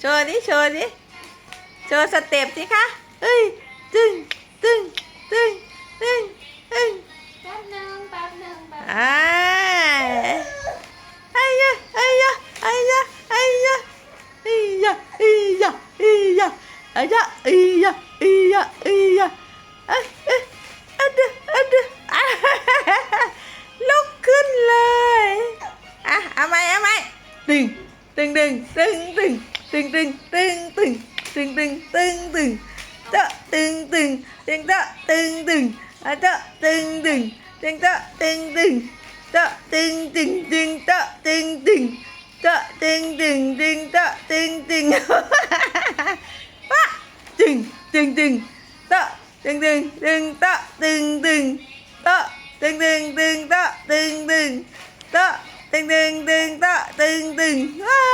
โชว์ดิโชว์ดิโชว์สเต็ปสิคะเอ้ยตึงตึงตึงตึงตึงแป๊บหนึงแป๊บหนึงแป๊บอ่าไอ้ยะไอ้ยะไอ้ยะไอ้ยะไอ้ยะไอ้ยะไอ้ยะไอ้ยะไอ้ยะไอ้ยะไอ้ยะเอ้ยเอ้ยอันเดออันเดออ่าลุกขึ้นเลยอะเอาไหมเอาไหมตึงตึงตึงตึงตึง ตึงตึงตึงตึงตึงตึงตึงตึงเจาะตึงตึงตึงเจาะตึงตึงอ่ะเจาะตึงตึงตึงเจาะตึงตึงเจาะตึงตึงตึงเจาะตึงตึงเจาะตึงตึงตึงเจาะตึงตึง ว้าตึงตึงตึงเจาะตึงตึงตึงเจาะตึงตึงเจาะตึงตึงตึงเจาะตึงตึงเจาะตึงตึงตึงเจาะตึงตึงว้า